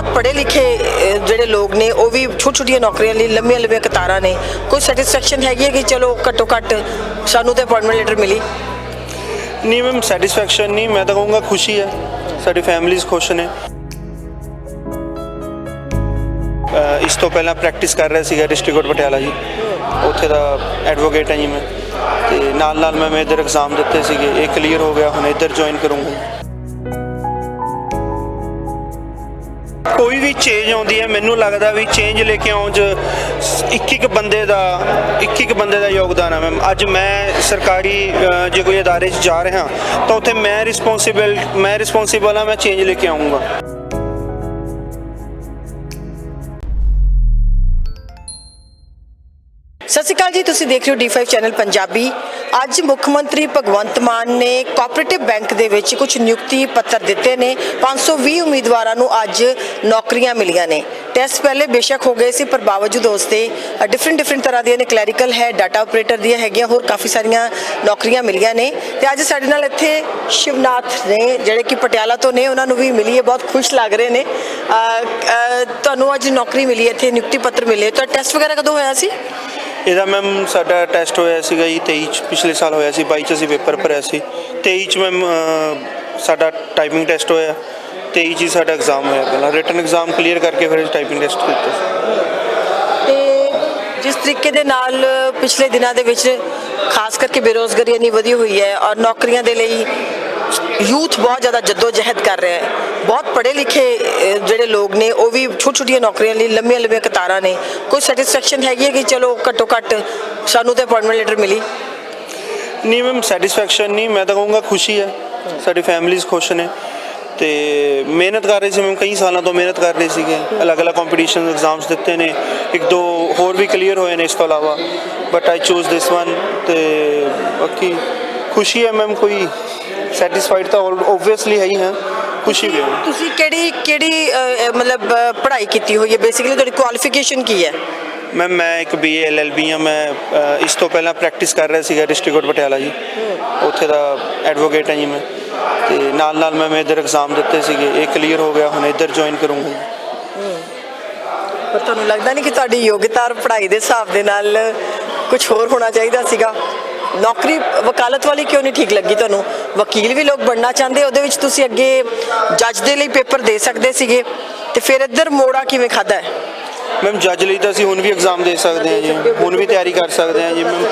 ਬਹੁਤ ਪੜ੍ਹੇ ਲਿਖੇ ਜਿਹੜੇ ਲੋਕ ਨੇ, ਉਹ ਵੀ ਛੋਟੀ ਛੋਟੀਆਂ ਨੌਕਰੀਆਂ ਲਈ, ਲੰਮੀਆਂ ਲੰਮੀਆਂ ਕਤਾਰਾਂ ਨੇ। ਕੋਈ ਸੈਟੀਸਫੈਕਸ਼ਨ ਹੈਗੀ ਹੈ ਕਿ ਚਲੋ ਘੱਟੋ ਘੱਟ ਸਾਨੂੰ ਤੇ ਅਪਾਇੰਟਮੈਂਟ ਲੈਟਰ ਮਿਲੀ? ਨਹੀਂ ਮੈਮ ਸੈਟੀਸਫੈਕਸ਼ਨ ਨਹੀਂ, ਮੈਂ ਤਾਂ ਕਹੂੰਗਾ ਖੁਸ਼ੀ ਹੈ। ਸਾਡੀ ਫੈਮਿਲੀਜ਼ ਖੁਸ਼ ਨੇ। ਇਸ ਤੋਂ ਪਹਿਲਾਂ ਪ੍ਰੈਕਟਿਸ ਕਰ ਰਿਹਾ ਸੀਗਾ ਡਿਸਟ੍ਰਿਕਟ ਪਟਿਆਲਾ ਜੀ। ਉੱਥੇ ਦਾ ਐਡਵੋਕੇਟ ਹਾਂ ਜੀ ਮੈਂ। ਤੇ ਨਾਲ ਨਾਲ ਮੈਂ ਇਧਰ ਐਗਜ਼ਾਮ ਦਿੱਤੇ ਸੀਗੇ। ਇਹ ਕਲੀਅਰ ਹੋ ਗਿਆ, ਹੁਣ ਇੱਧਰ ਜੁਆਇਨ ਕਰੂੰਗਾ ਕੋਈ ਵੀ ਚੇਂਜ ਆਉਂਦੀ ਹੈ, ਮੈਨੂੰ ਲੱਗਦਾ ਵੀ ਚੇਂਜ ਲੈ ਕੇ ਆਉਣ 'ਚ ਇੱਕ ਇੱਕ ਬੰਦੇ ਦਾ, ਇੱਕ ਇੱਕ ਬੰਦੇ ਦਾ ਯੋਗਦਾਨ ਹੈ ਮੈਮ ਅੱਜ ਮੈਂ ਸਰਕਾਰੀ ਜੇ ਕੋਈ ਅਦਾਰੇ 'ਚ ਜਾ ਰਿਹਾ, ਤਾਂ ਉੱਥੇ ਮੈਂ ਰਿਸਪੌਂਸਿਬਲ ਮੈਂ ਰਿਸਪੌਂਸਿਬਲ ਹਾਂ, ਮੈਂ ਚੇਂਜ ਲੈ ਕੇ ਆਉਂਗਾ ਅਕਾਲ ਜੀ, ਤੁਸੀਂ ਦੇਖ ਰਹੇ ਹੋ D5 ਚੈਨਲ ਪੰਜਾਬੀ। ਅੱਜ ਮੁੱਖ ਮੰਤਰੀ ਭਗਵੰਤ ਮਾਨ ਨੇ ਕੋਆਪਰੇਟਿਵ ਬੈਂਕ ਦੇ ਵਿੱਚ ਕੁਝ ਨਿਯੁਕਤੀ ਪੱਤਰ ਦਿੱਤੇ ਨੇ। 520 ਉਮੀਦਵਾਰਾਂ ਨੂੰ ਅੱਜ ਨੌਕਰੀਆਂ ਮਿਲੀਆਂ ਨੇ। ਟੈਸਟ ਪਹਿਲੇ ਬੇਸ਼ੱਕ ਹੋ ਗਏ ਸੀ, ਪਰ ਬਾਵਜੂਦ ਉਸ 'ਤੇ ਡਿਫਰੈਂਟ ਡਿਫਰੈਂਟ ਤਰ੍ਹਾਂ ਦੀਆਂ ਨੇ ਕਲੈਰੀਕਲ ਹੈ ਡਾਟਾ ਆਪਰੇਟਰ ਦੀਆਂ ਹੈਗੀਆਂ, ਹੋਰ ਕਾਫੀ ਸਾਰੀਆਂ ਨੌਕਰੀਆਂ ਮਿਲੀਆਂ ਨੇ। ਤੇ ਅੱਜ ਸਾਡੇ ਨਾਲ ਇੱਥੇ ਸ਼ਿਵਨਾਥ ਨੇ, ਜਿਹੜੇ ਕਿ ਪਟਿਆਲਾ ਤੋਂ ਨੇ, ਉਹਨਾਂ ਨੂੰ ਵੀ ਮਿਲੀ ਹੈ ਬਹੁਤ ਖੁਸ਼ ਲੱਗ ਰਹੇ ਨੇ। ਤੁਹਾਨੂੰ ਅੱਜ ਨੌਕਰੀ ਮਿਲੀ ਹੈ ਇੱਥੇ ਨਿਯੁਕਤੀ ਪੱਤਰ ਮਿਲੇ। ਤਾਂ ਟੈਸਟ ਵਗੈਰਾ ਕਦੋਂ ਹੋਇਆ ਸੀ? ਇਹਦਾ ਮੈਮ ਸਾਡਾ ਟੈਸਟ ਹੋਇਆ ਸੀਗਾ ਜੀ 23 ਚ, ਪਿਛਲੇ ਸਾਲ ਹੋਇਆ ਸੀ 22 ਚ ਅਸੀਂ ਪੇਪਰ ਭਰਿਆ ਸੀ। 23 ਚ ਮੈਮ ਸਾਡਾ ਟਾਈਪਿੰਗ ਟੈਸਟ ਹੋਇਆ। 23 ਚ ਹੀ ਸਾਡਾ ਐਗਜ਼ਾਮ ਹੋਇਆ ਪਹਿਲਾਂ। ਰਿਟਨ ਐਗਜ਼ਾਮ ਕਲੀਅਰ ਕਰਕੇ ਫਿਰ ਟਾਈਪਿੰਗ ਟੈਸਟ ਕੀਤਾ। ਸੀ ਤੇ ਜਿਸ ਤਰੀਕੇ ਦੇ ਨਾਲ ਪਿਛਲੇ ਦਿਨਾਂ ਦੇ ਵਿੱਚ ਖਾਸ ਕਰਕੇ ਬੇਰੋਜ਼ਗਾਰੀ ਇੰਨੀ ਵਧੀ ਹੋਈ ਹੈ ਔਰ ਨੌਕਰੀਆਂ ਦੇ ਲਈ ਯੂਥ ਬਹੁਤ ਜ਼ਿਆਦਾ ਜਦੋਜਹਿਦ ਕਰ ਰਿਹਾ ਹੈ। ਬਹੁਤ ਪੜ੍ਹੇ ਲਿਖੇ ਜਿਹੜੇ ਲੋਕ ਨੇ, ਉਹ ਵੀ ਛੋਟੀ ਛੋਟੀਆਂ ਨੌਕਰੀਆਂ ਲਈ ਲੰਮੀਆਂ ਲੰਮੀਆਂ ਕਤਾਰਾਂ ਨੇ। ਕੋਈ ਸੈਟੀਸਫੈਕਸ਼ਨ ਹੈਗੀ ਹੈ ਕਿ ਚਲੋ ਘੱਟੋ ਘੱਟ ਸਾਨੂੰ ਤੇ ਅਪਾਇੰਟਮੈਂਟ ਲੈਟਰ ਮਿਲੀ? ਨਹੀਂ ਮੈਮ ਸੈਟੀਸਫੈਕਸ਼ਨ ਨਹੀਂ। ਮੈਂ ਤਾਂ ਕਹੂੰਗਾ ਖੁਸ਼ੀ ਹੈ। ਸਾਡੀ ਫੈਮਿਲੀਜ਼ ਖੁਸ਼ ਨੇ। ਤੇ ਮਿਹਨਤ ਕਰ ਰਹੇ ਸੀ ਮੈਮ, ਕਈ ਸਾਲਾਂ ਤੋਂ ਮਿਹਨਤ ਕਰ ਰਹੇ ਸੀਗੇ। ਅਲੱਗ-ਅਲੱਗ ਕੰਪੀਟੀਸ਼ਨ ਐਗਜ਼ਾਮਸ ਦਿੱਤੇ ਨੇ। ਇੱਕ ਦੋ ਹੋਰ ਵੀ ਕਲੀਅਰ ਹੋਏ ਨੇ ਇਸ ਤੋਂ ਇਲਾਵਾ। But I choose this one ਤੇ ਬਾਕੀ ਖੁਸ਼ੀ ਹੈ ਮੈਮ, ਕੋਈ ਸੈਟੀਸਫਾਈਡ ਤਾਂ ਆਬਵੀਅਸਲੀ ਹੈ ਹੀ ਹਾਂ ਖੁਸ਼ੀ ਵੀ ਹੈ। ਤੁਸੀਂ ਕਿਹੜੀ ਕਿਹੜੀ ਅਹ, ਮਤਲਬ ਅਹ, ਪੜ੍ਹਾਈ ਕੀਤੀ ਹੋਈ ਹੈ? ਬੇਸਿਕਲੀ ਤੁਹਾਡੀ ਕੁਆਲੀਫਿਕੇਸ਼ਨ ਕੀ ਹੈ? ਮੈਮ ਮੈਂ ਇੱਕ ਬੀਏ ਐਲਐਲਬੀ ਹਾਂ। ਮੈਂ ਅ, ਇਸ ਤੋਂ ਪਹਿਲਾਂ ਪ੍ਰੈਕਟਿਸ ਕਰ ਰਿਹਾ ਸੀਗਾ ਡਿਸਟ੍ਰਿਕਟ ਕੋਰਟ ਪਟਿਆਲਾ ਜੀ। ਉੱਥੇ ਦਾ ਐਡਵੋਕੇਟ ਹਾਂ ਜੀ ਮੈਂ। ਤੇ ਨਾਲ ਨਾਲ ਮੈਂ ਇਧਰ ਐਗਜ਼ਾਮ ਦਿੱਤੇ ਸੀਗੇ। ਇਹ ਕਲੀਅਰ ਹੋ ਗਿਆ ਹੁਣ ਇੱਧਰ ਜੁਆਇਨ ਕਰੂੰਗਾ ਜੀ। ਪਰ ਤੁਹਾਨੂੰ ਲੱਗਦਾ ਨਹੀਂ ਕਿ ਤੁਹਾਡੀ ਯੋਗਤਾ ਔਰ ਪੜ੍ਹਾਈ ਦੇ ਹਿਸਾਬ ਦੇ ਨਾਲ ਕੁਝ ਹੋਰ ਹੋਣਾ ਚਾਹੀਦਾ ਸੀਗਾ? ਨੌਕਰੀ ਵਕਾਲਤ ਵਾਲੀ ਕਿਉਂ ਨਹੀਂ ਠੀਕ ਲੱਗੀ ਤੁਹਾਨੂੰ? ਵਕੀਲ ਵੀ ਲੋਕ ਬਣਨਾ ਚਾਹੁੰਦੇ, ਉਹਦੇ ਵਿੱਚ ਤੁਸੀਂ ਅੱਗੇ ਜੱਜ ਦੇ ਲਈ ਪੇਪਰ ਦੇ ਸਕਦੇ ਸੀਗੇ। ਤੇ ਫਿਰ ਇੱਧਰ ਮੋੜਾ ਕਿਵੇਂ ਖਾਦਾ ਹੈ? ਮੈਮ ਜੱਜ ਲਈ ਤਾਂ ਅਸੀਂ ਹੁਣ ਵੀ ਐਗਜ਼ਾਮ ਦੇ ਸਕਦੇ ਹਾਂ ਜੀ। ਹੁਣ ਵੀ ਤਿਆਰੀ ਕਰ ਸਕਦੇ ਹਾਂ ਜੀ ਮੈਮ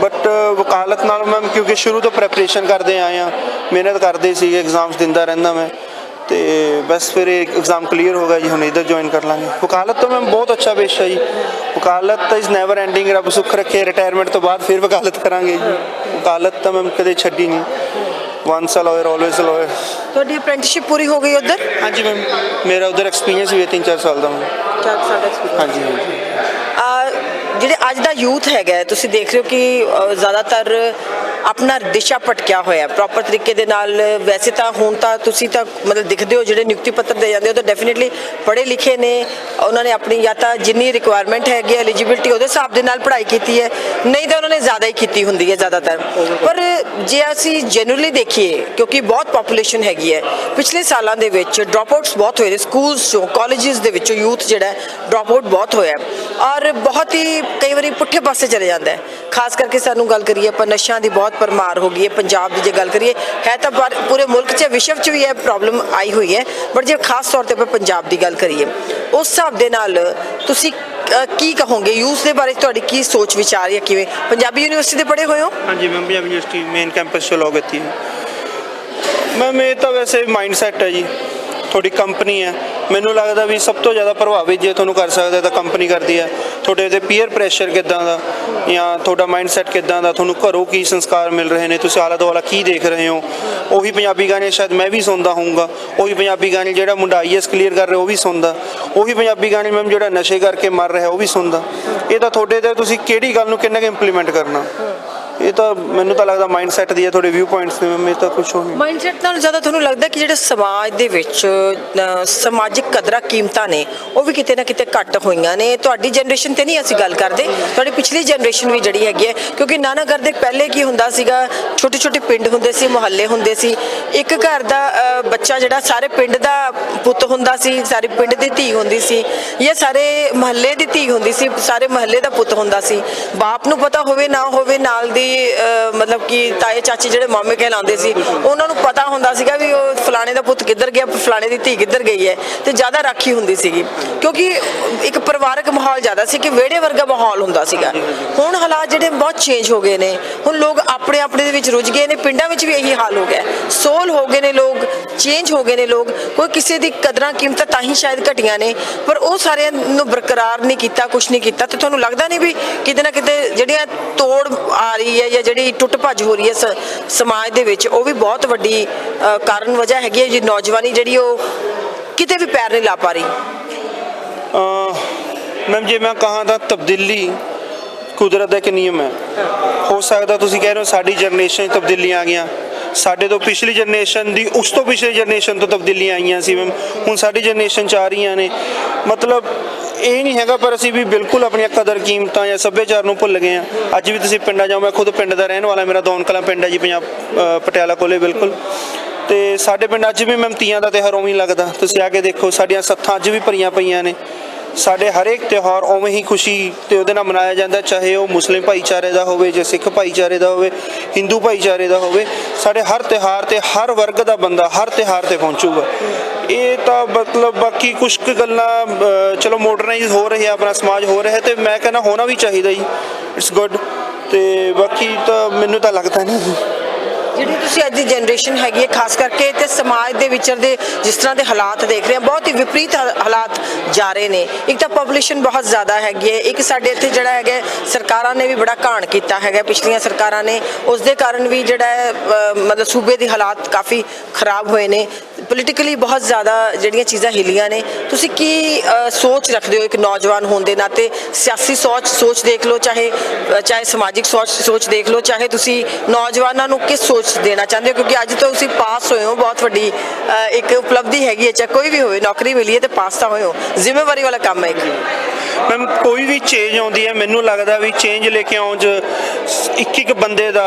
ਬਟ ਵਕਾਲਤ ਨਾਲ ਮੈਮ ਕਿਉਂਕਿ ਸ਼ੁਰੂ ਤੋਂ ਪ੍ਰੈਪਰੇਸ਼ਨ ਕਰਦੇ ਆਏ ਆ ਮਿਹਨਤ ਕਰਦੇ ਸੀਗੇ ਐਗਜ਼ਾਮਸ ਦਿੰਦਾ ਰਹਿੰਦਾ ਮੈਂ। ਤੇ ਬਸ ਫਿਰ ਇਹ ਐਗਜ਼ਾਮ ਕਲੀਅਰ ਹੋ ਗਿਆ ਜੀ ਹੁਣ ਇੱਧਰ ਜੁਆਇਨ ਕਰ ਲਾਂਗੇ। ਵਕਾਲਤ ਤਾਂ ਮੈਮ ਬਹੁਤ ਅੱਛਾ ਪੇਸ਼ਾ ਜੀ। ਵਕਾਲਤ ਇਜ਼ ਨੈਵਰ ਐਂਡਿੰਗ ਰੱਬ ਸੁੱਖ ਰੱਖੇ ਰਿਟਾਇਰਮੈਂਟ ਤੋਂ ਬਾਅਦ ਫਿਰ ਵਕਾਲਤ ਕਰਾਂਗੇ ਜੀ। ਵਕਾਲਤ ਤਾਂ ਮੈਮ ਕਦੇ ਛੱਡੀ ਨਹੀਂ। Once a liar always a liar ਤੁਹਾਡੀ ਅਪ੍ਰੈਂਟਿਸਸ਼ਿਪ ਪੂਰੀ ਹੋ ਗਈ ਉੱਧਰ? ਹਾਂਜੀ ਮੈਮ ਮੇਰਾ ਉਧਰ ਐਕਸਪੀਰੀਅੰਸ ਵੀ ਹੈ 3-4 ਸਾਲ ਦਾ ਮੈਮ। ਚਾਰ ਸਾਡਾ ਐਕਸਪੀਰੀਅੰਸ ਹਾਂਜੀ ਹਾਂਜੀ। ਜਿਹੜੇ ਅੱਜ ਦਾ ਯੂਥ ਹੈਗਾ ਤੁਸੀਂ ਦੇਖ ਰਹੇ ਹੋ ਕਿ ਜ਼ਿਆਦਾਤਰ ਆਪਣਾ ਦਿਸ਼ਾ ਭਟਕਿਆ ਹੋਇਆ ਪ੍ਰੋਪਰ ਤਰੀਕੇ ਦੇ ਨਾਲ ਵੈਸੇ ਤਾਂ ਹੁਣ ਤਾਂ ਤੁਸੀਂ ਤਾਂ ਮਤਲਬ ਦਿਖਦੇ ਹੋ, ਜਿਹੜੇ ਨਿਯੁਕਤੀ ਪੱਤਰ ਦੇ ਜਾਂਦੇ ਹੋ ਤਾਂ ਡੈਫੀਨਿਟਲੀ ਪੜ੍ਹੇ ਲਿਖੇ ਨੇ। ਉਹਨਾਂ ਨੇ ਆਪਣੀ ਜਾਂ ਤਾਂ ਜਿੰਨੀ ਰਿਕੁਆਇਰਮੈਂਟ ਹੈਗੀ ਹੈ ਐਲੀਜੀਬਿਲਟੀ ਉਹਦੇ ਹਿਸਾਬ ਦੇ ਨਾਲ ਪੜ੍ਹਾਈ ਕੀਤੀ ਹੈ। ਨਹੀਂ ਤਾਂ ਉਹਨਾਂ ਨੇ ਜ਼ਿਆਦਾ ਹੀ ਕੀਤੀ ਹੁੰਦੀ ਹੈ ਜ਼ਿਆਦਾਤਰ। ਪਰ ਜੇ ਅਸੀਂ ਜਨਰਲੀ ਦੇਖੀਏ, ਕਿਉਂਕਿ ਬਹੁਤ ਪੋਪੂਲੇਸ਼ਨ ਹੈਗੀ ਹੈ, ਪਿਛਲੇ ਸਾਲਾਂ ਦੇ ਵਿੱਚ ਡ੍ਰੌਪ ਆਊਟਸ ਬਹੁਤ ਹੋਏ ਨੇ। ਸਕੂਲਸ ਚੋਂ ਕਾਲਜਸ ਦੇ ਵਿੱਚੋਂ ਯੂਥ ਜਿਹੜਾ ਡ੍ਰੌਪ ਆਊਟ ਬਹੁਤ ਹੋਇਆ ਔਰ ਬਹੁਤ ਹੀ ਕਈ ਵਾਰੀ ਪੁੱਠੇ ਪਾਸੇ ਚਲੇ ਜਾਂਦਾ ਹੈ। ਖਾਸ ਕਰਕੇ ਸਾਨੂੰ ਗੱਲ ਕਰੀਏ ਆਪਾਂ ਨਸ਼ਿਆਂ ਦੀ ਬਹੁਤ ਪਰਮਾਰ ਹੋ ਗਈ ਹੈ, ਪੰਜਾਬ ਦੀ ਜੇ ਗੱਲ ਕਰੀਏ, ਹੈ ਤਾਂ ਪੂਰੇ ਮੁਲਕ 'ਚ ਵਿਸ਼ਵ 'ਚ ਵੀ ਇਹ ਪ੍ਰੋਬਲਮ ਆਈ ਹੋਈ ਹੈ। ਬਟ ਜੇ ਖਾਸ ਤੌਰ ਤੇ ਆਪਾਂ ਪੰਜਾਬ ਦੀ ਗੱਲ ਕਰੀਏ, ਉਸ ਹਿਸਾਬ ਦੇ ਨਾਲ ਤੁਸੀਂ ਕੀ ਕਹੋਗੇ? ਯੂਥ ਦੇ ਬਾਰੇ ਤੁਹਾਡੀ ਕੀ ਸੋਚ ਵਿਚਾਰ ਹੈ ਕਿਵੇਂ? ਪੰਜਾਬੀ ਯੂਨੀਵਰਸਿਟੀ ਦੇ ਪੜ੍ਹੇ ਹੋਏ ਹੋ? ਹਾਂਜੀ ma'am, Punjab university main campus 'ਚ ਲੋ ਕੀਤੀ ਹੈ ਮੈਮ, ਇਹ ਤਾਂ ਵੈਸੇ ਮਾਈਂਡ ਸੈਟ ਹੈ ਜੀ। ਤੁਹਾਡੀ ਕੰਪਨੀ ਹੈ। ਮੈਨੂੰ ਲੱਗਦਾ ਵੀ ਸਭ ਤੋਂ ਜ਼ਿਆਦਾ ਪ੍ਰਭਾਵਿਤ ਜੇ ਤੁਹਾਨੂੰ ਕਰ ਸਕਦਾ ਤਾਂ ਕੰਪਨੀ ਕਰਦੀ ਹੈ। ਤੁਹਾਡੇ ਤੇ ਪੀਅਰ ਪ੍ਰੈਸ਼ਰ ਕਿੱਦਾਂ ਦਾ ਜਾਂ ਤੁਹਾਡਾ ਮਾਈਂਡ ਸੈਟ ਕਿੱਦਾਂ ਦਾ? ਤੁਹਾਨੂੰ ਘਰੋਂ ਕੀ ਸੰਸਕਾਰ ਮਿਲ ਰਹੇ ਨੇ? ਤੁਸੀਂ ਆਲਾ ਦੁਆਲਾ ਕੀ ਦੇਖ ਰਹੇ ਹੋ? ਉਹੀ ਪੰਜਾਬੀ ਗਾਣੇ ਸ਼ਾਇਦ ਮੈਂ ਵੀ ਸੁਣਦਾ ਹੋਊਂਗਾ। ਉਹੀ ਪੰਜਾਬੀ ਗਾਣੇ ਜਿਹੜਾ ਮੁੰਡਾ ਆਈਐਸ ਕਲੀਅਰ ਕਰ ਰਿਹਾ ਉਹ ਵੀ ਸੁਣਦਾ। ਉਹੀ ਪੰਜਾਬੀ ਗਾਣੇ ਮੈਮ ਜਿਹੜਾ ਨਸ਼ੇ ਕਰਕੇ ਮਰ ਰਿਹਾ ਉਹ ਵੀ ਸੁਣਦਾ। ਇਹ ਤਾਂ ਤੁਹਾਡੇ ਤੇ ਤੁਸੀਂ ਕਿਹੜੀ ਗੱਲ ਨੂੰ ਕਿੰਨਾ ਕੁ ਇੰਪਲੀਮੈਂਟ ਕਰਨਾ? ਇਹ ਤਾਂ ਮੈਨੂੰ ਤਾਂ ਲੱਗਦਾ ਮਾਈਂਡ ਸੈਟ ਦੀ ਹੈ, ਤੁਹਾਡੇ ਵਿਊ ਪੁਆਇੰਟਸ ਨੇ ਮੈਮ ਤਾਂ ਕੁਝ ਹੋ ਨਹੀਂ। ਮਾਈਂਡਸੈਟ ਨਾਲ ਜ਼ਿਆਦਾ ਤੁਹਾਨੂੰ ਲੱਗਦਾ ਕਿ ਜਿਹੜੇ ਸਮਾਜ ਦੇ ਵਿੱਚ ਸਮਾਜਿਕ ਕਦਰਾਂ, ਕੀਮਤਾਂ ਨੇ, ਉਹ ਵੀ ਕਿਤੇ ਨਾ ਕਿਤੇ ਘੱਟ ਹੋਈਆਂ ਨੇ? ਤੁਹਾਡੀ ਜਨਰੇਸ਼ਨ ਤੇ ਨਹੀਂ ਅਸੀਂ ਗੱਲ ਕਰਦੇ, ਤੁਹਾਡੀ ਪਿਛਲੀ ਜਨਰੇਸ਼ਨ ਵੀ ਜਿਹੜੀ ਹੈਗੀ ਹੈ, ਕਿਉਂਕਿ ਨਾਨਾ ਘਰ ਦੇ ਪਹਿਲੇ ਕੀ ਹੁੰਦਾ ਸੀਗਾ ਛੋਟੇ ਛੋਟੇ ਪਿੰਡ ਹੁੰਦੇ ਸੀ, ਮੁਹੱਲੇ ਹੁੰਦੇ ਸੀ। ਇੱਕ ਘਰ ਦਾ ਬੱਚਾ ਜਿਹੜਾ ਸਾਰੇ ਪਿੰਡ ਦਾ ਪੁੱਤ ਹੁੰਦਾ ਸੀ, ਸਾਰੇ ਪਿੰਡ ਦੀ ਧੀ ਹੁੰਦੀ ਸੀ, ਜਾਂ ਸਾਰੇ ਮੁਹੱਲੇ ਦੀ ਧੀ ਹੁੰਦੀ ਸੀ, ਸਾਰੇ ਮੁਹੱਲੇ ਦਾ ਪੁੱਤ ਹੁੰਦਾ ਸੀ। ਬਾਪ ਨੂੰ ਪਤਾ ਹੋਵੇ, ਨਾ ਹੋਵੇ, ਨਾਲ ਦੀ ਮਤਲਬ ਕਿ ਤਾਏ ਚਾਚੇ ਜਿਹੜੇ ਮਾਮੇ ਕਹਿਲਾਉਂਦੇ ਸੀ, ਉਹਨਾਂ ਨੂੰ ਪਤਾ ਹੁੰਦਾ ਸੀਗਾ ਵੀ ਉਹ ਫਲਾਣੇ ਦਾ ਪੁੱਤ ਕਿੱਧਰ ਗਿਆ, ਫਲਾਣੇ ਦੀ ਧੀ ਕਿੱਧਰ ਗਈ ਹੈ ਤੇ ਜ਼ਿਆਦਾ ਰਾਖੀ ਹੁੰਦੀ ਸੀਗੀ। ਕਿਉਂਕਿ ਇੱਕ ਪਰਿਵਾਰਕ ਮਾਹੌਲ ਜ਼ਿਆਦਾ ਸੀ ਕਿ ਵਿਹੜੇ ਵਰਗਾ ਮਾਹੌਲ ਹੁੰਦਾ ਸੀਗਾ। ਹੁਣ ਹਾਲਾਤ ਜਿਹੜੇ ਬਹੁਤ ਚੇਂਜ ਹੋ ਗਏ ਨੇ। ਹੁਣ ਲੋਕ ਆਪਣੇ ਆਪਣੇ ਦੇ ਵਿੱਚ ਰੁੱਝ ਗਏ ਨੇ, ਪਿੰਡਾਂ ਵਿੱਚ ਵੀ ਇਹੀ ਹਾਲ ਹੋ ਗਿਆ। ਸੋਲ ਹੋ ਗਏ ਨੇ ਲੋਕ ਚੇਂਜ ਹੋ ਗਏ ਨੇ ਲੋਕ। ਕੋਈ ਕਿਸੇ ਦੀ ਕਦਰਾਂ ਕੀਮਤਾਂ ਤਾਂ ਹੀ ਸ਼ਾਇਦ ਘਟੀਆਂ ਨੇ, ਪਰ ਉਹ ਸਾਰਿਆਂ ਨੂੰ ਬਰਕਰਾਰ ਨਹੀਂ ਕੀਤਾ ਕੁਝ ਨਹੀਂ ਕੀਤਾ। ਤੇ ਤੁਹਾਨੂੰ ਲੱਗਦਾ ਨਹੀਂ ਵੀ ਕਿਤੇ ਨਾ ਕਿਤੇ ਜਿਹੜੀਆਂ ਤੋੜ ਆ ਰਹੀ ਹੈ ਜਾਂ ਜਿਹੜੀ ਟੁੱਟ ਭੱਜ ਹੋ ਰਹੀ ਹੈ ਸਮਾਜ ਦੇ ਵਿੱਚ, ਉਹ ਵੀ ਬਹੁਤ ਵੱਡੀ ਕਾਰਨ ਵਜ੍ਹਾ ਹੈਗੀ ਹੈ ਜੀ ਨੌਜਵਾਨੀ ਜਿਹੜੀ ਉਹ ਕਿਤੇ ਵੀ ਪੈਰ ਨਹੀਂ ਲਾ ਪਾ ਰਹੀ। ਮੈਮ, ਜੇ ਮੈਂ ਕਹਾਂ ਤਾਂ ਤਬਦੀਲੀ ਕੁਦਰਤ ਦਾ ਇੱਕ ਨਿਯਮ ਹੈ। ਹੋ ਸਕਦਾ ਤੁਸੀਂ ਕਹਿ ਰਹੇ ਹੋ ਸਾਡੀ ਜਨਰੇਸ਼ਨ 'ਚ ਤਬਦੀਲੀਆਂ ਆ ਗਈਆਂ। ਸਾਡੇ ਤੋਂ ਪਿਛਲੀ ਜਨਰੇਸ਼ਨ ਦੀ, ਉਸ ਤੋਂ ਪਿਛਲੀ ਜਨਰੇਸ਼ਨ ਤੋਂ ਤਬਦੀਲੀਆਂ ਆਈਆਂ ਸੀ, ਮੈਮ। ਹੁਣ ਸਾਡੀ ਜਨਰੇਸ਼ਨ 'ਚ ਆ ਰਹੀਆਂ ਨੇ। ਮਤਲਬ ਇਹ ਨਹੀਂ ਹੈਗਾ, ਪਰ ਅਸੀਂ ਵੀ ਬਿਲਕੁਲ ਆਪਣੀਆਂ ਕਦਰ, ਕੀਮਤਾਂ ਜਾਂ ਸੱਭਿਆਚਾਰ ਨੂੰ ਭੁੱਲ ਗਏ ਆ ਅੱਜ ਵੀ ਤੁਸੀਂ ਪਿੰਡਾਂ ਜਾਓ, ਮੈਂ ਖੁਦ ਪਿੰਡ ਦਾ ਰਹਿਣ ਵਾਲਾ, ਮੇਰਾ ਦੌਨ ਕਲਾਂ ਪਿੰਡ ਹੈ ਜੀ, ਪੰਜਾਬ ਪਟਿਆਲਾ ਕੋਲੇ, ਬਿਲਕੁਲ। ਤੇ ਸਾਡੇ ਪਿੰਡ ਅੱਜ ਵੀ ਮੈਮ ਤੀਆਂ ਦਾ ਤਿਉਹਾਰ ਉਵੇਂ ਹੀ ਲੱਗਦਾ। ਤੁਸੀਂ ਆ ਕੇ ਦੇਖੋ, ਸਾਡੀਆਂ ਸੱਥਾਂ ਅੱਜ ਵੀ ਭਰੀਆਂ ਪਈਆਂ ਨੇ। ਸਾਡੇ ਹਰੇਕ ਤਿਉਹਾਰ ਉਵੇਂ ਹੀ ਖੁਸ਼ੀ ਤੇ ਉਹਦੇ ਨਾਲ ਮਨਾਇਆ ਜਾਂਦਾ, ਚਾਹੇ ਉਹ ਮੁਸਲਿਮ ਭਾਈਚਾਰੇ ਦਾ ਹੋਵੇ ਜਾਂ ਸਿੱਖ ਭਾਈਚਾਰੇ ਦਾ ਹੋਵੇ, ਹਿੰਦੂ ਭਾਈਚਾਰੇ ਦਾ ਹੋਵੇ। ਸਾਡੇ ਹਰ ਤਿਉਹਾਰ ਤੇ ਹਰ ਵਰਗ ਦਾ ਬੰਦਾ ਹਰ ਤਿਉਹਾਰ ਤੇ ਪਹੁੰਚੂਗਾ। ਇਹ ਤਾਂ ਮਤਲਬ ਬਾਕੀ ਕੁਝ ਕੁ ਗੱਲਾਂ ਅਹ, ਚਲੋ ਮਾਡਰਨਾਈਜ਼ ਹੋ ਰਹੀ ਹੈ ਆਪਣਾ ਸਮਾਜ ਹੋ ਰਿਹਾ ਹੈ ਤੇ ਮੈਂ ਕਹਿੰਦਾ ਹੋਣਾ ਵੀ ਚਾਹੀਦਾ ਜੀ। ਇਟਸ ਗੁੱਡ ਤੇ ਬਾਕੀ ਤਾਂ ਮੈਨੂੰ ਤਾਂ ਲੱਗਦਾ ਨਹੀਂ। ਜਿਹੜੀ ਤੁਸੀਂ ਅੱਜ ਦੀ ਜਨਰੇਸ਼ਨ ਹੈਗੀ ਹੈ, ਖਾਸ ਕਰਕੇ ਤੇ ਸਮਾਜ ਦੇ ਵਿਚਰਦੇ ਜਿਸ ਤਰ੍ਹਾਂ ਦੇ ਹਾਲਾਤ ਦੇਖ ਰਹੇ ਹਾਂ, ਬਹੁਤ ਹੀ ਵਿਪਰੀਤ ਹਾਲਾਤ ਜਾ ਰਹੇ ਨੇ। ਇੱਕ ਤਾਂ ਪੋਪੂਲੇਸ਼ਨ ਬਹੁਤ ਜ਼ਿਆਦਾ ਹੈਗੀ ਹੈ। ਇੱਕ ਸਾਡੇ ਇੱਥੇ ਜਿਹੜਾ ਹੈਗਾ ਸਰਕਾਰਾਂ ਨੇ ਵੀ ਬੜਾ ਘਾਣ ਕੀਤਾ ਹੈਗਾ ਪਿਛਲੀਆਂ ਸਰਕਾਰਾਂ ਨੇ ਉਸ ਦੇ ਕਾਰਨ ਵੀ ਜਿਹੜਾ ਮਤਲਬ ਸੂਬੇ ਦੇ ਹਾਲਾਤ ਕਾਫੀ ਖਰਾਬ ਹੋਏ ਨੇ। ਪੋਲੀਟੀਕਲੀ ਬਹੁਤ ਜ਼ਿਆਦਾ ਜਿਹੜੀਆਂ ਚੀਜ਼ਾਂ ਹਿੱਲੀਆਂ ਨੇ। ਤੁਸੀਂ ਕੀ ਸੋਚ ਰੱਖਦੇ ਹੋ ਇੱਕ ਨੌਜਵਾਨ ਹੋਣ ਦੇ ਨਾਤੇ? ਸਿਆਸੀ ਸੋਚ ਸੋਚ ਦੇਖ ਲਓ, ਚਾਹੇ ਚਾਹੇ ਸਮਾਜਿਕ ਸੋਚ ਸੋਚ ਦੇਖ ਲਓ, ਚਾਹੇ ਤੁਸੀਂ ਨੌਜਵਾਨਾਂ ਨੂੰ ਕਿਸ ਸੋਚ ਦੇਣਾ ਚਾਹੁੰਦੇ ਹੋ? ਕਿਉਂਕਿ ਅੱਜ ਤੋਂ ਤੁਸੀਂ ਪਾਸ ਹੋਏ ਹੋ, ਬਹੁਤ ਵੱਡੀ ਇੱਕ ਉਪਲਬਧੀ ਹੈਗੀ ਹੈ। ਚਾਹੇ ਕੋਈ ਵੀ ਹੋਵੇ, ਨੌਕਰੀ ਮਿਲੀ ਹੈ ਤੇ ਪਾਸ ਤਾਂ ਹੋਏ ਹੋ। ਜ਼ਿੰਮੇਵਾਰੀ ਵਾਲਾ ਕੰਮ ਹੈ ਇੱਕ ਮੈਮ ਕੋਈ ਵੀ ਚੇਂਜ ਆਉਂਦੀ ਹੈ, ਮੈਨੂੰ ਲੱਗਦਾ ਵੀ ਚੇਂਜ ਲੈ ਕੇ ਆਉਣ 'ਚ ਇੱਕ ਇੱਕ ਬੰਦੇ ਦਾ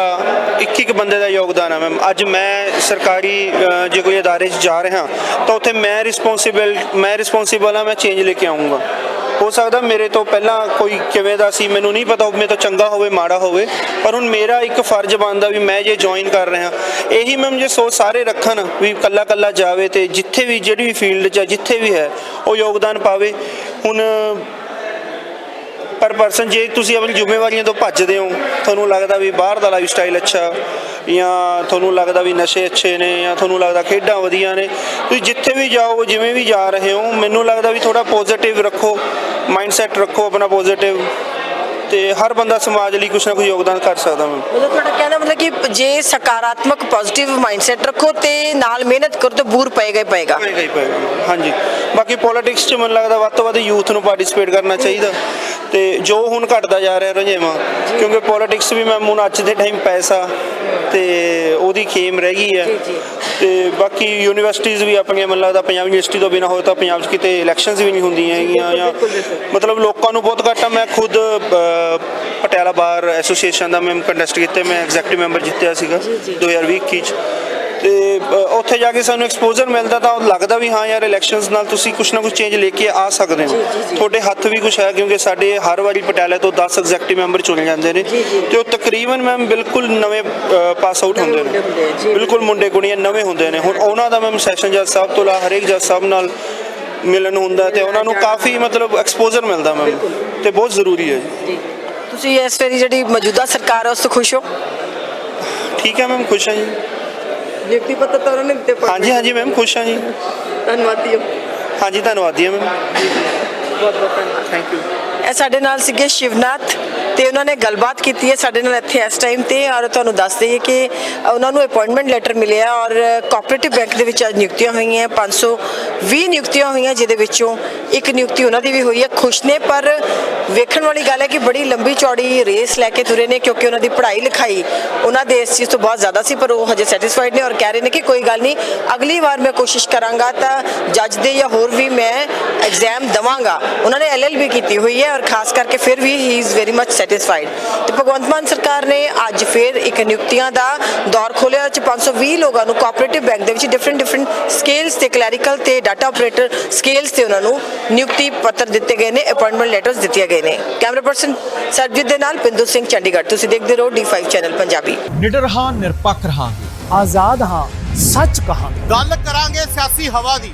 ਇੱਕ ਇੱਕ ਬੰਦੇ ਦਾ ਯੋਗਦਾਨ ਹੈ ਮੈਮ ਅੱਜ ਮੈਂ ਸਰਕਾਰੀ ਜੇ ਕੋਈ ਅਦਾਰੇ 'ਚ ਜਾ ਰਿਹਾ, ਤਾਂ ਉੱਥੇ ਮੈਂ ਰਿਸਪੌਂਸਿਬਲ ਮੈਂ ਰਿਸਪੌਂਸਿਬਲ ਹਾਂ, ਮੈਂ ਚੇਂਜ ਲੈ ਕੇ ਆਉਂਗਾ ਹੋ ਸਕਦਾ ਮੇਰੇ ਤੋਂ ਪਹਿਲਾਂ ਕੋਈ ਕਿਵੇਂ ਦਾ ਸੀ ਮੈਨੂੰ ਨਹੀਂ ਪਤਾ ਉਹ ਮੇਰੇ ਤੋਂ ਚੰਗਾ ਹੋਵੇ ਮਾੜਾ ਹੋਵੇ ਪਰ ਹੁਣ ਮੇਰਾ ਇੱਕ ਫਰਜ਼ ਬਣਦਾ ਵੀ ਮੈਂ ਜੇ ਜੁਆਇਨ ਕਰ ਰਿਹਾ। ਇਹੀ ਮੈਮ ਜੇ ਸੋਚ ਸਾਰੇ ਰੱਖਣ ਵੀ ਕੱਲਾ ਕੱਲਾ ਜਾਵੇ ਤੇ ਜਿੱਥੇ ਵੀ ਜਿਹੜੀ ਵੀ ਫੀਲਡ 'ਚ ਹੈ, ਜਿੱਥੇ ਵੀ ਹੈ ਉਹ ਯੋਗਦਾਨ ਪਾਵੇ। ਹੁਣ ਪਰ ਪਰਸਨ ਜੇ ਤੁਸੀਂ ਆਪਣੀ ਜ਼ਿੰਮੇਵਾਰੀਆਂ ਤੋਂ ਭੱਜਦੇ ਹੋ ਤੁਹਾਨੂੰ ਲੱਗਦਾ ਵੀ ਬਾਹਰ ਦਾ ਲਾਈਫ ਸਟਾਈਲ ਅੱਛਾ ਜਾਂ ਤੁਹਾਨੂੰ ਲੱਗਦਾ ਵੀ ਨਸ਼ੇ ਅੱਛੇ ਨੇ ਜਾਂ ਤੁਹਾਨੂੰ ਲੱਗਦਾ ਖੇਡਾਂ ਵਧੀਆ ਨੇ, ਤੁਸੀਂ ਜਿੱਥੇ ਵੀ ਜਾਓ, ਜਿਵੇਂ ਵੀ ਜਾ ਰਹੇ ਹੋ, ਮੈਨੂੰ ਲੱਗਦਾ ਵੀ ਥੋੜਾ ਪੋਜ਼ਿਟਿਵ ਰੱਖੋ ਮਾਈਂਡ ਸੈਟ ਰੱਖੋ, ਆਪਣਾ ਪੋਜ਼ਿਟਿਵ ਤੇ ਹਰ ਬੰਦਾ ਸਮਾਜ ਲਈ ਕੁਛ ਨਾ ਕੁਛ ਯੋਗਦਾਨ ਕਰ ਸਕਦਾ ਮੈਂ। ਮਤਲਬ ਤੁਹਾਡਾ ਕਹਿਣਾ ਮਤਲਬ ਕਿ ਜੇ ਸਕਾਰਾਤਮਕ ਪੋਜ਼ਿਟਿਵ ਮਾਈਂਡਸੈਟ ਰੱਖੋ ਤੇ ਨਾਲ ਮਿਹਨਤ ਕਰੋ ਤਾਂ ਬੂਰ ਪਏਗਾ ਹੀ ਪਏਗਾ। ਪਏਗਾ ਹੀ ਪਏਗਾ ਹਾਂਜੀ। ਬਾਕੀ ਪੋਲਿਟਿਕਸ 'ਚ ਮੈਨੂੰ ਲੱਗਦਾ ਵੱਧ ਤੋਂ ਵੱਧ ਯੂਥ ਨੂੰ ਪਾਰਟਿਸਿਪੇਟ ਕਰਨਾ ਚਾਹੀਦਾ। ਤੇ ਜੋ ਹੁਣ ਘਟਦਾ ਜਾ ਰਿਹਾ ਰੁਝੇਵਾਂ ਕਿਉਂਕਿ ਪੋਲਿਟਿਕਸ ਵੀ ਮੈਂ ਹੁਣ ਅੱਜ ਦੇ ਟਾਈਮ ਪੈਸਾ ਤੇ ਉਹਦੀ ਖੇਮ ਰਹਿ ਗਈ ਹੈ। ਤੇ ਬਾਕੀ ਯੂਨੀਵਰਸਿਟੀਆਂ ਵੀ ਆਪਣੀਆਂ ਮੈਨੂੰ ਲੱਗਦਾ ਪੰਜਾਬ ਯੂਨੀਵਰਸਿਟੀ ਤੋਂ ਬਿਨਾ ਹੋਏ ਤਾਂ ਪੰਜਾਬ 'ਚ ਕਿਤੇ ਇਲੈਕਸ਼ਨਸ ਵੀ ਨਹੀਂ ਹੁੰਦੀਆਂ ਹੈਗੀਆਂ ਜਾਂ ਮਤਲਬ ਲੋਕਾਂ ਨੂੰ ਬਹੁਤ ਘੱਟ ਆ। ਮੈਂ ਖੁਦ ਪਟਿਆਲਾ ਬਾਰ ਐਸੋਸੀਏਸ਼ਨ ਦਾ ਮੈਂ ਕੰਟੈਸਟ ਕੀਤੇ ਮੈਂ ਐਗਜ਼ੈਕਟਿਵ ਮੈਂਬਰ ਜਿੱਤਿਆ ਸੀਗਾ 2021 ਚ। ਤੇ ਉੱਥੇ ਜਾ ਕੇ ਸਾਨੂੰ ਐਕਸਪੋਜ਼ਰ ਮਿਲਦਾ ਤਾਂ ਲੱਗਦਾ ਵੀ ਹਾਂ ਯਾਰ ਇਲੈਕਸ਼ਨਸ ਨਾਲ ਤੁਸੀਂ ਕੁਛ ਨਾ ਕੁਛ ਚੇਂਜ ਲੈ ਕੇ ਆ ਸਕਦੇ ਹੋ। ਤੁਹਾਡੇ ਹੱਥ ਵੀ ਕੁਛ ਹੈ ਕਿਉਂਕਿ ਸਾਡੇ ਹਰ ਵਾਰੀ ਪਟਿਆਲੇ ਤੋਂ 10 ਐਗਜ਼ੈਕਟਿਵ ਮੈਂਬਰ ਚੁਣੇ ਜਾਂਦੇ ਨੇ। ਤੇ ਉਹ ਤਕਰੀਬਨ ਮੈਮ ਬਿਲਕੁਲ ਨਵੇਂ ਪਾਸ ਆਊਟ ਹੁੰਦੇ। ਨੇ। ਬਿਲਕੁਲ ਮੁੰਡੇ ਕੁੜੀਆਂ ਨਵੇਂ ਹੁੰਦੇ ਨੇ। ਹੁਣ ਉਹਨਾਂ ਦਾ ਮੈਮ ਸੈਸ਼ਨ ਜੱਜ ਸਾਹਿਬ ਤੋਂ ਲਾ ਹਰੇਕ ਜੱਜ ਸਾਹਿਬ ਨਾਲ ਮਿਲਣ ਹੁੰਦਾ ਤੇ ਉਹਨਾਂ ਨੂੰ ਕਾਫੀ ਮਤਲਬ ਐਕਸਪੋਜ਼ਰ ਮਿਲਦਾ ਮੈਮ ਤੇ ਬਹੁਤ ਜ਼ਰੂਰੀ ਹੈ ਜੀ। ਤੁਸੀਂ ਇਸ ਵਾਰੀ ਜਿਹੜੀ ਮੌਜੂਦਾ ਸਰਕਾਰ ਹੈ ਉਸ ਤੋਂ ਖੁਸ਼ ਹੋ? ਠੀਕ ਹੈ ਮੈਮ ਖੁਸ਼ ਹਾਂ ਜੀ। ਨਿਯੁਕਤੀ ਪੱਤਰ ਤਾਂ ਉਹਨਾਂ ਨੇ ਦਿੱਤੇ ਪਰ ਹਾਂਜੀ ਹਾਂਜੀ ਮੈਮ ਖੁਸ਼ ਹਾਂ ਜੀ। ਧੰਨਵਾਦੀ ਹਾਂ। ਹਾਂਜੀ ਧੰਨਵਾਦੀ ਹਾਂ ਮੈਮ ਬਹੁਤ ਬਹੁਤ ਥੈਂਕ ਯੂ ਇਹ ਸਾਡੇ ਨਾਲ ਸੀਗੇ ਸ਼ਿਵਨਾਥ। ਤੇ ਉਹਨਾਂ ਨੇ ਗੱਲਬਾਤ ਕੀਤੀ ਹੈ ਸਾਡੇ ਨਾਲ ਇੱਥੇ ਇਸ ਟਾਈਮ ਤੇ ਔਰ ਤੁਹਾਨੂੰ ਦੱਸ ਦਈਏ ਕਿ ਉਹਨਾਂ ਨੂੰ ਅਪਾਇੰਟਮੈਂਟ ਲੈਟਰ ਮਿਲਿਆ ਔਰ ਕੋਆਪਰੇਟਿਵ ਬੈਂਕ ਦੇ ਵਿੱਚ ਅੱਜ ਨਿਯੁਕਤੀਆਂ ਹੋਈਆਂ 520 ਨਿਯੁਕਤੀਆਂ ਹੋਈਆਂ ਜਿਹਦੇ ਵਿੱਚੋਂ ਇੱਕ ਨਿਯੁਕਤੀ ਉਹਨਾਂ ਦੀ ਵੀ ਹੋਈ ਹੈ। ਖੁਸ਼ ਨੇ, ਪਰ ਵੇਖਣ ਵਾਲੀ ਗੱਲ ਹੈ ਕਿ ਬੜੀ ਲੰਬੀ ਚੌੜੀ ਰੇਸ ਲੈ ਕੇ ਤੁਰੇ ਨੇ ਕਿਉਂਕਿ ਉਹਨਾਂ ਦੀ ਪੜ੍ਹਾਈ ਲਿਖਾਈ ਉਹਨਾਂ ਦੇ ਇਸ ਚੀਜ਼ ਤੋਂ ਬਹੁਤ ਜ਼ਿਆਦਾ ਸੀ, ਪਰ ਉਹ ਹਜੇ ਸੈਟੀਸਫਾਈਡ ਨੇ ਔਰ ਕਹਿ ਰਹੇ ਨੇ ਕਿ ਕੋਈ ਗੱਲ ਨਹੀਂ, ਅਗਲੀ ਵਾਰ ਮੈਂ ਕੋਸ਼ਿਸ਼ ਕਰਾਂਗਾ ਤਾਂ ਜੱਜ ਦੇ ਜਾਂ ਹੋਰ ਵੀ ਮੈਂ ਐਗਜ਼ਾਮ ਦਵਾਂਗਾ। ਉਹਨਾਂ ਨੇ ਐਲਐਲਬੀ ਕੀਤੀ ਹੋਈ ਹੈ ਔਰ ਖਾਸ ਕਰਕੇ ਫਿਰ ਵੀ he is very much satisfied ਤੇ ਭਗਵੰਤ ਮਾਨ ਸਰਕਾਰ ਨੇ ਅੱਜ ਫਿਰ ਇੱਕ ਨਿਯੁਕਤੀਆਂ ਦਾ ਦੌਰ ਖੋਲ੍ਹਿਆ ਚ 520 ਲੋਕਾਂ ਨੂੰ ਕੋਆਪਰੇਟਿਵ ਬੈਂਕ ਦੇ ਵਿੱਚ ਡਿਫਰੈਂਟ ਡਿਫਰੈਂਟ ਸਕੇਲਸ ਤੇ ਕਲੈਰੀਕਲ ਤੇ ਡਾਟਾ ਆਪਰੇਟਰ ਸਕੇਲਸ ਤੇ ਉਹਨਾਂ ਨੂੰ ਨਿਯੁਕਤੀ ਪੱਤਰ ਦਿੱਤੇ ਗਏ ਨੇ ਅਪਾਇੰਟਮੈਂਟ ਲੈਟਰਸ ਦਿੱਤੇ ਗਏ ਨੇ। ਕੈਮਰਾ ਪਰਸਨ ਸਰਬਜੀਤ ਦੇ ਨਾਲ ਪਿੰਦੂ ਸਿੰਘ ਚੰਡੀਗੜ੍ਹ ਤੁਸੀਂ ਦੇਖਦੇ ਰਹੋ D5 ਚੈਨਲ ਪੰਜਾਬੀ। ਨਿਡਰ ਹਾਂ ਨਿਰਪੱਖ ਰਹਾਂਗੇ। ਆਜ਼ਾਦ ਹਾਂ ਸੱਚ ਕਹਾਂਗੇ। ਗੱਲ ਕਰਾਂਗੇ ਸਿਆਸੀ ਹਵਾ ਦੀ।